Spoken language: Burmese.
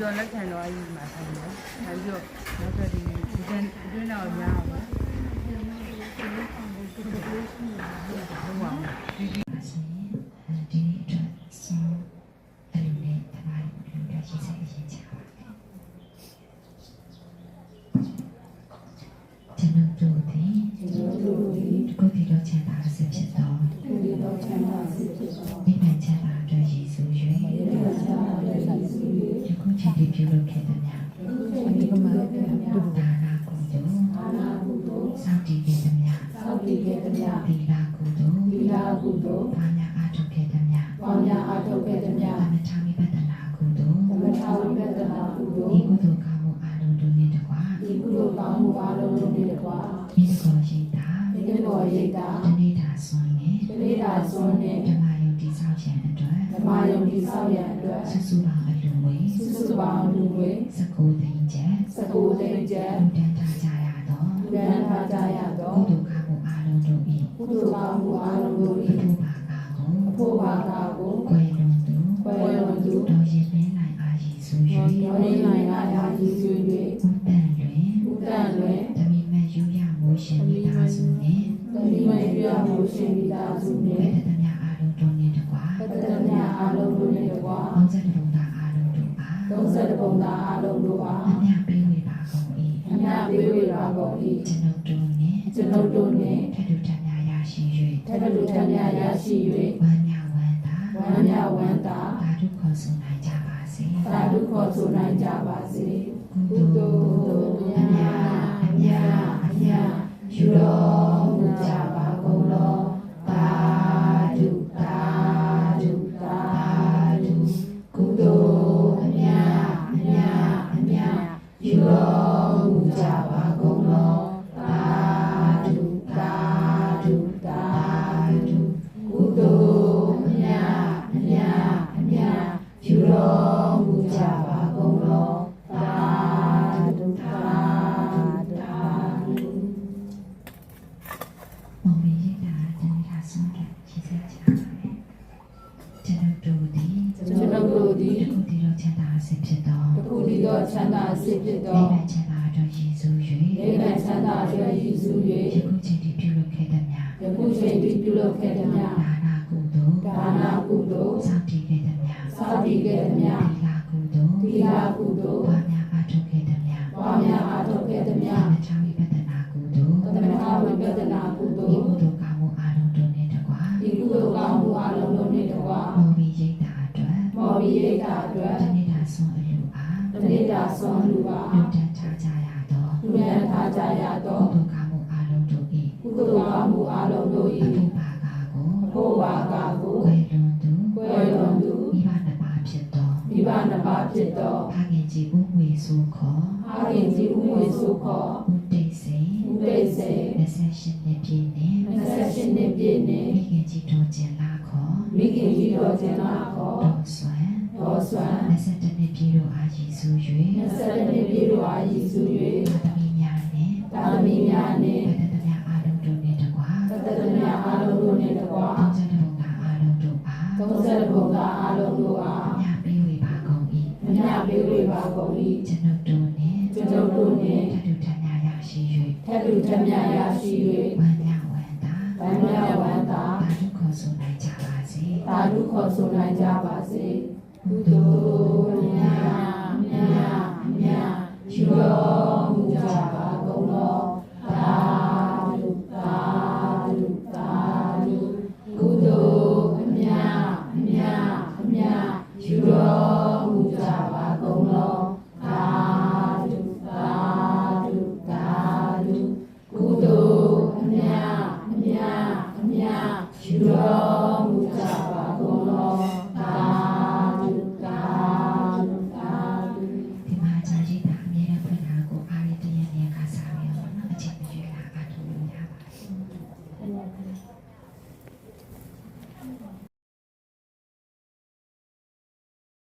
ဆောင်ကျော်လက်ခံတော်ကြီးမှာဆိုင်တယ်။ဒါပြီးတော့နောက်ထပ်ဒီဒီတန်းအတွင်းတော်များအောင်ဟုတ်ပါဘူးဒီဒီပါစေဒီနေ့အတွက်ဆုံးအလူနဲ့တပါးလူတွေရေးစိတ်အရင်ချပါမယ်ကျွန်တော်တို့ဒီကျွန်တော်တို့ဒီကိုဒီတော့ချမ်းသာစေဖြစ်တော်ဒီတော့ချမ်းသာစေဖြစ်တော် ခုချိန်ဒီပြုလုပ်ခဲ့တဲ့များဒီကမှာဒါနာကုသိုလ်ဒါနာကုသိုလ်စောင့်တည်ခဲ့တဲ့များသောက်တည်ခဲ့သမျှသီလကုသိုလ်သီလကုသိုလ်ဘာညာအားထုတ်ခဲ့တဲ့များပေါင်းများအားထုတ်ခဲ့သမျှသမထမိပတ္တနာကုသိုလ်သမထဝိပဿနာကုသိုလ်ဒီကုသိုလ်ကောင်းမှုအာလုံးတို့နှင့်တကွာဒီကုသိုလ်ကောင်းမှုအလုံးစုံနဲ့တကွာမိစ္ဆောရှိတာဒီကတော်ရိတ်တာတဏိတာဆွမ်းနှင့်ပရိဒါစွန်းနဲ့ဓမ္မယုံတိ ဆောက်ခြင်းအတွက်ဓမ္မယုံတိဆောက်ရန်အတွက်ဆုစုပေါင်းအလူဝေစုစုပေါင်းလူတွေစကုသိင်ချက်စကူသိမ့်ကျက်လူတန်းထားကြရသောလူရန်ထားကြရသောကုသိုလ်ကောင်းမှုအာလုံးတို့၏ကုသိုလ်ကောင်းမှုအလုံးစုံအ၏ဖို့ပါကာကိုအဖို့ဘာသာကိုကွယ်လွန်သူကွယ်လွန်သူတော်ရင်မင်းနိုင်အာရီဆိုရော၍င်းရင်းနိုင်ရာရာကြီးစွေ၍ဥတ္တန်တွင်ဥဒ္ဒံတွင်တမိမယူရမိုးရှင်မိသားစုနှင့်တတိမပြရမှုရှင်မိသားစုဘနှယ်င့် 30ပုံသားအလုံးတို့အားအမြပေးဝေပါကုန်၏အမြပေးဝေပါကုန်၏ကျွန်ုပ်တို့နှင့်ကျွန်ုပ်တို့နှင့်ထထထများရရှိထထလူထမြရရှိ၍ဝမ်းမြောက်ဝမ်းသာ၍ဝမ်းမြဝမ်းသာသာဓုခေါ်ဆိုနိုင်ကြပါစေသာဓုခေါ်ဆိုနိုင်ကြပါစေကုကုသိုသိုလ်လ်အမြအမြအမြယူတော်မူကြပါကုန်လော တည်းသောချမ်းသာစစ်ဖြစ်နိသောဗ္ဗာန်ချမ်းသာတော်ရည်စူးနိဗ္ဗာန်ချမ်းသာအတွက်ရည်စူး၍၍ယခုချိန်ထိပြုလုပ်ခဲ့သည်များယခုချိန်ထိပြုလုပ်ခဲ့သည်များဒါနာကုသိုလ်ဒါနာကုသိုလ်စောင့်တည်ခဲ့သည်များစာတည်ခဲ့သည်များသီလကုသိုလ်သီလကုသိုလ်ဘာများအားထုတ်ခဲ့သည်များပွားများအားထုတ်ခဲ့သည်များသမထဝိပဿနာကုသိုလ်တမထဝိပဿနာကုသိုဒီလ်ကုသိုလ်ကောင်းမှုအားလုံးတို့နှင့်တကွာဒီကုသိုလ်ကောင်းမှုအလုံးစုံနှင့်တကွာမော်ဘီရိတ်တာအတွက်မော်ဘီရိတ်တာအတွက်တဏိတာဆုံးအလူအား တတိတာဆွမ်းလူပါလူတန်းထားကြရသောလူရန်ထားကြရသောကုသိုလ်ကောင်းမှုအားလုံးတို့၏ကုသိုလ်ကောင်းမှုအလုံးတို့အ၏ဖို့ပါကာကိုဘုရားကာကိုကွယ်လွန်သူကွယ်လွန်သူမိဘနှစ်ပါးဖြစ်သောမိဘနှစ်ပါးဖြစ်သောဖခင်ကြီးဦးဝေဆိုခေါ်အာရင်ကြီးဦးဝေစုခေါ်ဦးတိတ်စိန်ဦးပိစေ28နှစ်ပြည့်နှင့်28နှစ်ပြည့်နှင့်မိခင်ကြီးတော်ကျင်လာခေါ်မိခင်ကြီးတော်ကျင်လာခေါ်တော်ဆွ မ်းတော်ဆွမ်း22နှစ်ပြည့်တို့အားရည်စူး27နှစ်ပြည့်တော်အားရည်စူး၍သာသမီများနှင့်၍တာသမီများနှင့်ဗဒတများအားလုံးတို့နှင့်တကွာတတတများအားလုံးတို့နှင့်တကွာတောင်းကြတဲ့ဘုရားအားလုံးတို့အား30ဘုရားအားလုံးတို့အားမြတ်ပေးဝေပါကုန်၏အမြပေးဝေပါကုန်၏ကျွန်ုပ်တို့နှင့်ကျွန်ုပ်တို့နှင့်ထထုထများရရှိထက်လူထက်မြတ်ရရှိ၍ဝမ်းမြောက်ဝမ်းသာ၍ဗန္မြဝန္တာသာဓုခေါ်ဆိုနိုင်ကြပါစေသာဓုခေါ်ဆိုနိုင်ကြပါစေ ကုသိုလ်မြတ်မြတ်မြတ်ယူတော်မူကြပါကုန်လော